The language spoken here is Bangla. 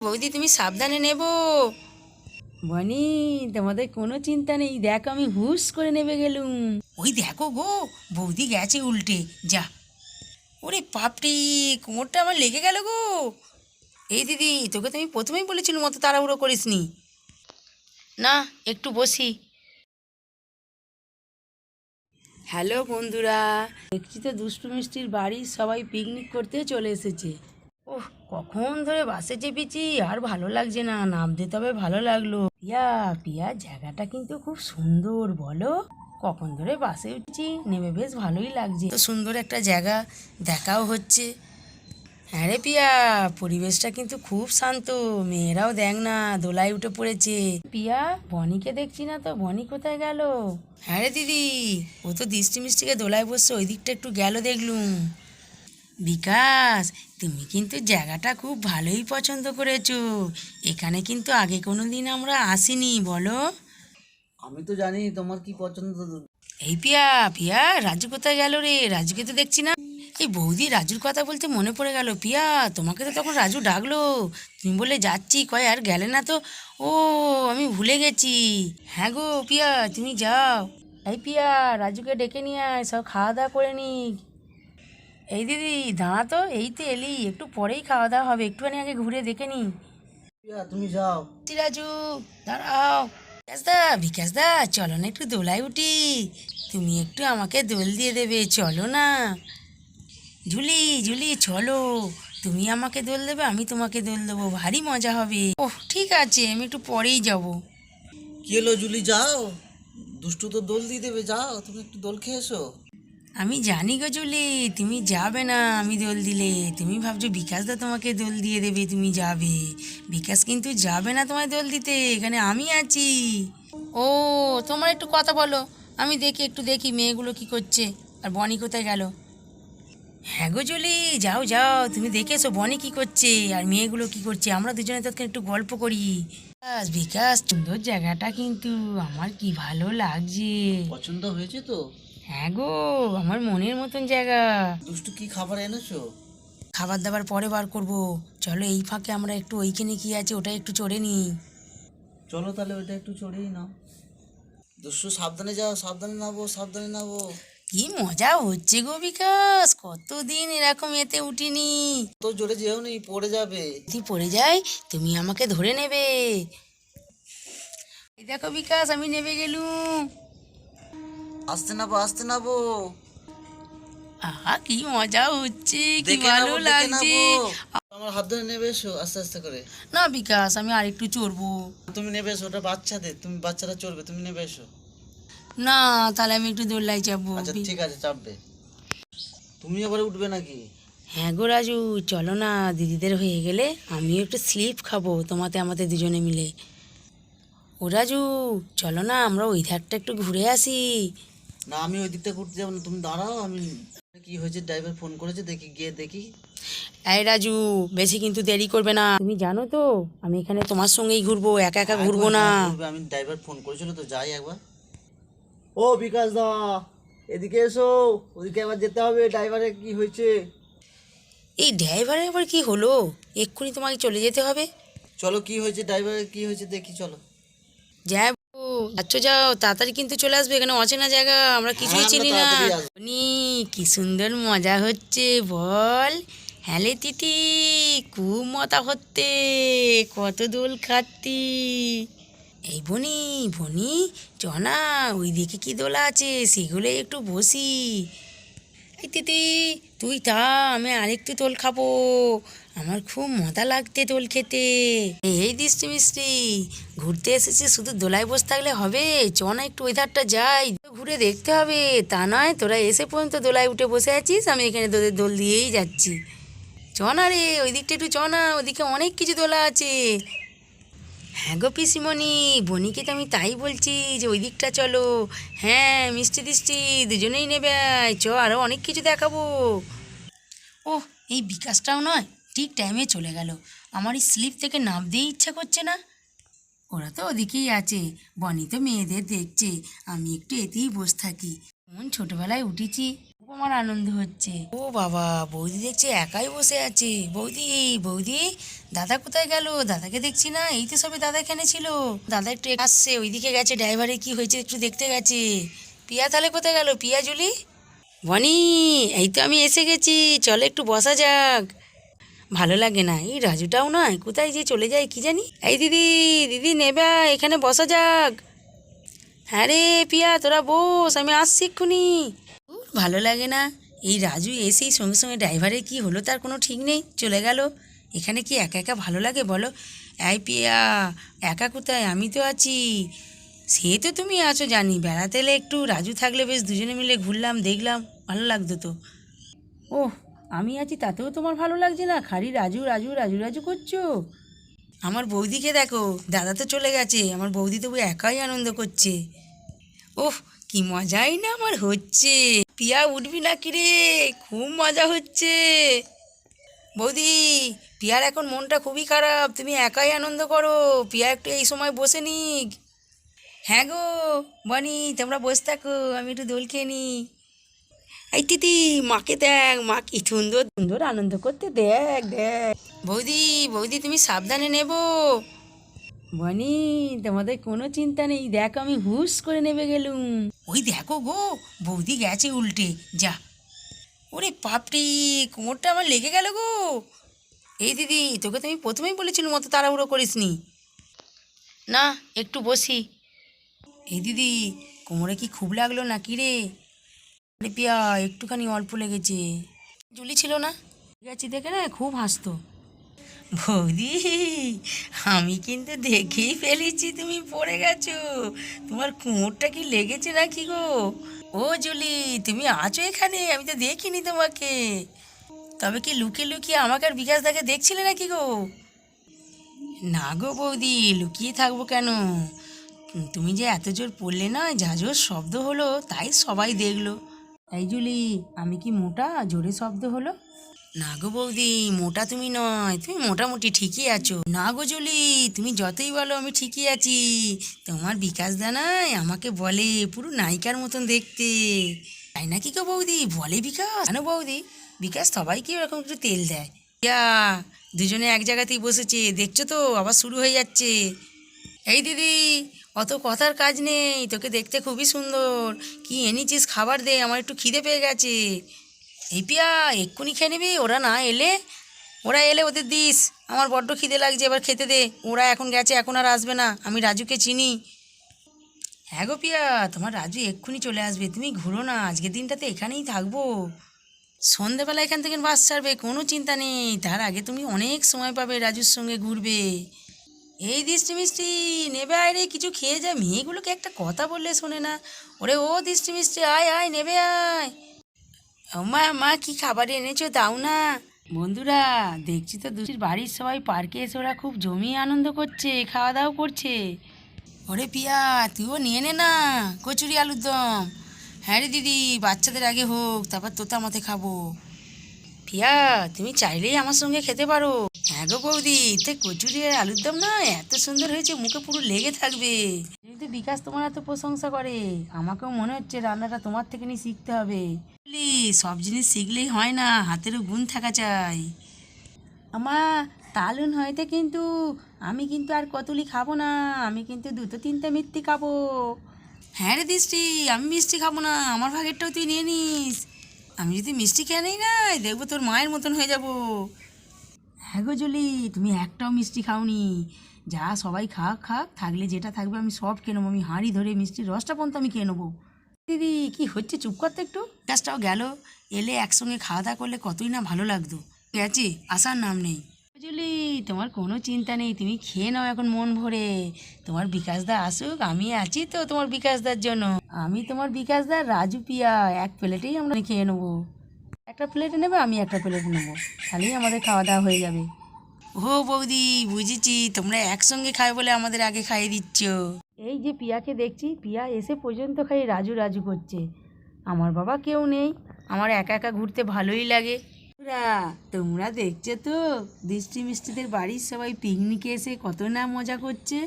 বৌদি তুমি সাবধানে নেব। বনি তোমাদের কোনো চিন্তা নেই। দেখো আমি হুস করে নেবে গেলুম। ওই দেখো গো বৌদি গেছে উল্টে। যা। ওরে পাপড়ি কোমরটা আমার লেগে গেল গো। এই দিদি তোকে তো আমি প্রথমেই বলেছিলাম মতো তাড়াহুড়ো করিসনি। না একটু বসি। হ্যালো বন্ধুরা। দেখছি তো দুষ্টু মিষ্টির বাড়ির সবাই পিকনিক করতে চলে এসেছে। ওহ কখন ধরে বাসে চেপেছি, আর ভালো লাগছে না। নামতে তবে ভালো লাগল। পিয়া পিয়া, জায়গাটা কিন্তু খুব সুন্দর, বলো? কখন ধরে বাসে উঠছি, নেমে বেশ ভালোই লাগছে। সুন্দর একটা জায়গা, দেখাও হচ্ছে। হ্যাঁ রে পিয়া, পরিবেশটা কিন্তু খুব শান্ত। মেয়েরাও দেখ না, দোলায় উঠে পড়েছে। পিয়া, বনিকে দেখছি না তো? বনি কোথায় গেল? হ্যাঁ রে দিদি, ও তো দৃষ্টি মিষ্টিকে দোলায় বসছে ওই দিকটা একটু গেল দেখলুম। বিকাশ তুমি কিন্তু জায়গাটা খুব ভালোই পছন্দ করেছ। এখানে কিন্তু আগে কোনো দিন আমরা আসিনি বলো। আমি তো জানি তোমার কি পছন্দ। এই পিয়া পিয়া রাজু কোথায় গেল রে? রাজুকে তো দেখছি না। এই বৌদি রাজুর কথা বলতে মনে পড়ে গেল। পিয়া তোমাকে তো তখন রাজু ডাকলো। তুমি বলে যাচ্ছি কয় আর গেলে না তো? ও আমি ভুলে গেছি। হ্যাঁ গো পিয়া তুমি যাও। এই পিয়া রাজুকে ডেকে নিয়ে আয় সব খাওয়া দাওয়া করে নিক। এই দিদি দাঁড়া তো এই তো এলি একটু পরেই খাওয়া দাওয়া হবে একটুখানি আগে ঘুরে দেখে নি। তুমি যাও। রাজু দাঁড়াও। বিকাশ দা বিকাশ দা চলো না একটু দোলায় উঠি। তুমি একটু আমাকে দোল দিয়ে দেবে চলো না। ঝুলি ঝুলি চলো। তুমি আমাকে দোল দেবে আমি তোমাকে দোল দেবো ভারী মজা হবে। ওহ ঠিক আছে আমি একটু পরেই যাব। কি হলো জুলি যাও। দুষ্টু তো দোল দিয়ে দেবে যাও। তুমি একটু দোল খেয়ে এসো। আমি জানি গো জুলি তুমি যাবে না আমি দোল দিলে। তুমি ভাবছ বিকাশ দা তোমাকে দোল দিয়ে দেবে তুমি যাবে। বিকাশ কিন্তু যাবে না তোমায় দোল দিতে এখানে আমি আছি। ও তোমার একটু কথা বলো আমি দেখি একটু দেখি মেয়েগুলো কি করছে। আর বনি কোথায় গেল? হ্যাঁ গো জুলি যাও যাও তুমি দেখে এসো বনি কি করছে আর মেয়েগুলো কি করছে আমরা দুজনে তৎক্ষণ একটু গল্প করি। বিকাশ বিকাশ সুন্দর জায়গাটা কিন্তু আমার কি ভালো লাগছে। পছন্দ হয়েছে তো? হ্যাঁ গো আমার মনের মতন জায়গা। দুষ্টু কি খাবার এনেছো? খাবার দাবার পরে বার করব। চলো এই ফাঁকে আমরা একটু ওইখানে কি আছে ওটা একটু চড়ে নিই। চলো তাহলে ওইটা একটু চড়েই নাও। দুষ্টু সাবধানে যাও সাবধানে নাবো সাবধানে নাবো কি মজা হচ্ছে গো বিকাশ কতদিন এরকম এতে উঠিনি। তো জোরে যেও নি পড়ে যাবে। যদি পড়ে যাই তুমি আমাকে ধরে নেবে। এই দেখো বিকাশ আমি নেবে গেলুম। আসতে নাবো আসতে নাবো আহা কি মজা হচ্ছে কি দেখে ভালো নাবো দেখে লাগছে। আমার হাত ধরে নেবে এসো আস্তে আস্তে করে। না বিকাশ আমি আর একটু চড়বো। তুমি নেবে এসো ওটা বাচ্চাদের তুমি বাচ্চারা চড়বে তুমি নেবে এসো। না তাহলে আমি একটু দোল্লাই যাব। আচ্ছা ঠিক আছে চাপবে। তুমি আবার উঠবে নাকি? হ্যাঁ গো রাজু চলো না দিদিদের হয়ে গেলে আমিও একটু স্লিপ খাব তোমাতে আমাদের দুজনে মিলে। ও রাজু চলো না আমরা ওই ধারটা একটু ঘুরে আসি। না আমি ওই দিকটা ঘুরতে যাব না। তুমি দাঁড়াও আমি কি হয়েছে? ড্রাইভার ফোন করেছে দেখি গিয়ে দেখি। এই রাজু বেশি কিন্তু দেরি করবে না। তুমি জানো তো আমি এখানে তোমার সঙ্গেই ঘুরবো একা একা ঘুরবো না। আমি ড্রাইভার ফোন করেছিল তো যাই একবার। ও বিকাশ দা এদিকে এসো ওদিকে আবার যেতে হবে ড্রাইভারের কি হয়েছে? এই ড্রাইভারের আবার কি হলো? এক্ষুনি তোমাকে চলে যেতে হবে। চলো কি হয়েছে? ড্রাইভারের কি হয়েছে দেখি চলো। যাই যাচ্ছ যাও তাড়াতাড়ি কিন্তু চলে আসবে এখানে অচেনা জায়গা আমরা কিছুই চিনি না। কি সুন্দর মজা হচ্ছে বল। হ্যালে তিতি খুব মজা হচ্ছে কত দোল খাচ্ছি এই বনি বনি চনা ওই দিকে কি দোলা আছে সেগুলো একটু বসি। এই তিতি তুই তা আমি আরেকটু দোল খাব। আমার খুব মজা লাগতে দোল খেতে। এই দৃষ্টি মিষ্টি, ঘুরতে এসেছি শুধু দোলায় বসে থাকলে হবে, চ না একটু ওই যাই। ঘুরে দেখতে হবে, তা নয় তোরা এসে পর্যন্ত দোলায় উঠে বসে আছিস, আমি এখানে তোদের দোল দিয়েই যাচ্ছি। চ না রে ওই দিকটা একটু চ না, ওদিকে অনেক কিছু দোলা আছে। হ্যাঁ গো পিসিমণি বনিকে তো আমি তাই বলছি যে ওই দিকটা চলো। হ্যাঁ মিষ্টি দিষ্টি, দুজনেই নেবে চ আরও অনেক কিছু দেখাবো। ও এই বিকাশটাও নয় ঠিক টাইমে চলে গেল। আমার এই স্লিপ থেকে নামতেই ইচ্ছা করছে না। ওরা তো ওদিকেই আছে। বনি তো মেয়েদের দেখছে। আমি একটু এতেই বসে থাকি। মন ছোটবেলায় উঠেছি। খুব আমার আনন্দ হচ্ছে। ও বাবা, বৌদি দেখছি একাই বসে আছে। বৌদি বৌদি, দাদা কোথায় গেল? দাদাকে দেখছি না। এই তো সবে দাদা এখানে ছিল। দাদা একটু আসছে। ওইদিকে গেছে ড্রাইভারে কি হয়েছে একটু দেখতে গেছে। পিয়া তাহলে কোথায় গেল? পিয়া, জুলি? বনি, এই তো আমি এসে গেছি। চলো একটু বসা যাক। ভালো লাগে না। এই রাজুটাও নয়, কোথায় যে চলে যায় কি জানি? এই দিদি দিদি নেবে, এখানে বসা যাক। হ্যাঁ রে পিয়া, তোরা বস, আমি আসছি এক্ষুনি। ভালো লাগে না। এই রাজু এসেই সঙ্গে সঙ্গে ড্রাইভারের কি হলো তার কোনো ঠিক নেই, চলে গেল। এখানে কি একা একা ভালো লাগে বলো? এই পিয়া, একা কোথায়? আমি তো আছি। সে তো তুমি আছো, জানি। বেড়াতে এলে একটু রাজু থাকলে বেশ দুজনে মিলে ঘুরলাম, দেখলাম, ভালো লাগতো তো। ওহ আমি আছি, তাতেও তোমার ভালো লাগছে না? খালি রাজু রাজু রাজু রাজু করছ? আমার বৌদিকে দেখো, দাদা তো চলে গেছে, আমার বৌদি তবু একাই আনন্দ করছে। ওহ, কি মজাই না আমার হচ্ছে। পিয়া, উঠবি না কিরে খুব মজা হচ্ছে। বৌদি, পিয়ার এখন মনটা খুবই খারাপ, তুমি একাই আনন্দ করো। পিয়া একটু এই সময় বসে নিক। হ্যাঁ গো, বনি, তোমরা বসে থাকো, আমি একটু দোল খেয়ে নিই। এই দিদি মাকে দেখ মা কি সুন্দর সুন্দর আনন্দ করতে দেখ দেখ। বৌদি বৌদি তুমি সাবধানে নেব। বনি তোমাদের কোনো চিন্তা নেই দেখো আমি হুস করে নেবে গেলুম। ওই দেখো গো বৌদি গেছে উল্টে যা। ওরে পাপড়ি কোমরটা আমার লেগে গেল গো। এই দিদি তোকে তো আমি প্রথমেই বলেছিলাম মতো তাড়াহুড়ো করিসনি। না একটু বসি। এই দিদি কোমরে কি খুব লাগল না কি রে? পিয়া একটুখানি অল্প লেগেছে। জুলি ছিল না? গেছি দেখে না খুব হাসতো। বৌদি আমি কিন্তু দেখেই ফেলেছি তুমি পড়ে গেছো। তোমার কোমরটা কি লেগেছে না কি গো? ও জুলি তুমি আছো এখানে? আমি তো দেখিনি তোমাকে। তবে কি লুকিয়ে লুকিয়ে আমাকে আর বিকাশ দাকে দেখছিলে নাকি গো? না গো বৌদি লুকিয়ে থাকব কেন? তুমি যে এত জোর পড়লে না যা জোর শব্দ হলো তাই সবাই দেখল। এই জুলি, আমি কি মোটা? জোরে শব্দ হলো। না গো বৌদি, মোটা তুমি নয়, তুমি মোটামুটি ঠিকই আছো। না গো জুলি, তুমি যতই বলো আমি ঠিকই আছি। তোমার বিকাশ দানাই আমাকে বলে পুরো নায়িকার মতন দেখতে। তাই নাকি গো বৌদি? বলে বিকাশ। কেন বৌদি, বিকাশ সবাইকে ওরকম একটু তেল দেয়। ইয়া, দুজনে এক জায়গাতেই বসেছে, দেখছ তো, আবার শুরু হয়ে যাচ্ছে। এই দিদি অত কথার কাজ নেই, তোকে দেখতে খুবই সুন্দর। কি এনেছিস খাবার দে, আমার একটু খিদে পেয়ে গেছে। এই পিয়া এক্ষুনি খেয়ে নিবি, ওরা না এলে? ওরা এলে ওদের দিস। আমার বড্ড খিদে লাগছে, এবার খেতে দে। ওরা এখন গেছে, এখন আর আসবে না। আমি রাজুকে চিনি। হ্যাঁ গো পিয়া, তোমার রাজু এক্ষুনি চলে আসবে। তুমি ঘুরো না, আজকের দিনটাতে এখানেই থাকব। সন্ধেবেলা এখান থেকে বাস ছাড়বে, কোনো চিন্তা নেই। তার আগে তুমি অনেক সময় পাবে রাজুর সঙ্গে ঘুরবে। এই দৃষ্টি মিষ্টি নেবে আয় রে, কিছু খেয়ে যা। মেয়েগুলোকে একটা কথা বললে শোনে না। ওরে ও দৃষ্টি মিষ্টি আয় আয়, নেবে আয়। মা মা, কি খাবার এনেছো? দাও না। বন্ধুরা, দেখছি তো দুটির বাড়ির সবাই পার্কে এসে ওরা খুব জমিয়ে আনন্দ করছে খাওয়া দাওয়া করছে। ওরে পিয়া, তুইও নিয়ে নে না, কচুরি আলুর দম। হ্যাঁ রে দিদি, বাচ্চাদের আগে হোক, তারপর তোতা মতে খাব। পিয়া, তুমি চাইলেই আমার সঙ্গে খেতে পারো। হ্যাঁ গো বৌদি, তে কচুরি আর আলুর দম না, এত সুন্দর হয়েছে, মুখে পুরো লেগে থাকবে। কিন্তু বিকাশ তোমার এত প্রশংসা করে। আমাকেও মনে হচ্ছে রান্নাটা তোমার থেকে নিয়ে শিখতে হবে। সব জিনিস শিখলেই হয় না, হাতেরও গুণ থাকা চাই। আমা, তালুন হয়তো কিন্তু আমি কিন্তু আর কতলি খাব না, আমি কিন্তু দুটো তিনটে মিষ্টি খাব। হ্যাঁ রে দৃষ্টি, আমি মিষ্টি খাব না, আমার ভাগেরটাও তুই নিয়ে নিস। আমি যদি মিষ্টি খেয়ে নাই দেখব তোর মায়ের মতন হয়ে যাব। হ্যাঁ গো জলি, তুমি একটাও মিষ্টি খাওনি। যা সবাই খাক খাক, থাকলে যেটা থাকবে আমি সব খেয়ে আমি হাঁড়ি ধরে মিষ্টির রসটা পর্যন্ত আমি খেয়ে নেব। দিদি, কি হচ্ছে? চুপ করতে একটু। গ্যাসটাও গেল। এলে একসঙ্গে খাওয়া দাওয়া করলে কতই না ভালো লাগতো। গেছে আসার নাম নেই। বুঝলি তোমার কোনো চিন্তা নেই তুমি খেয়ে নাও এখন মন ভরে। তোমার বিকাশদা আসুক আমি আছি তো তোমার বিকাশদার জন্য। আমি তোমার বিকাশদার রাজু পিয়া এক প্লেটেই আমরা খেয়ে নেব। একটা প্লেটে নেবে আমি একটা প্লেট নেব। তাহলেই আমাদের খাওয়া দাওয়া হয়ে যাবে। ও বৌদি বুঝেছি তোমরা একসঙ্গে খায় বলে আমাদের আগে খাইয়ে দিচ্ছ। এই যে পিয়াকে দেখছি পিয়া এসে পর্যন্ত খাই রাজু রাজু করছে। আমার বাবা কেউ নেই আমার একা একা ঘুরতে ভালোই লাগে। তোমরা তোমরা দেখছ তো? দৃষ্টি মিষ্টিদের বাড়ির সবাই পিকনিকে এসে কত না মজা করছে?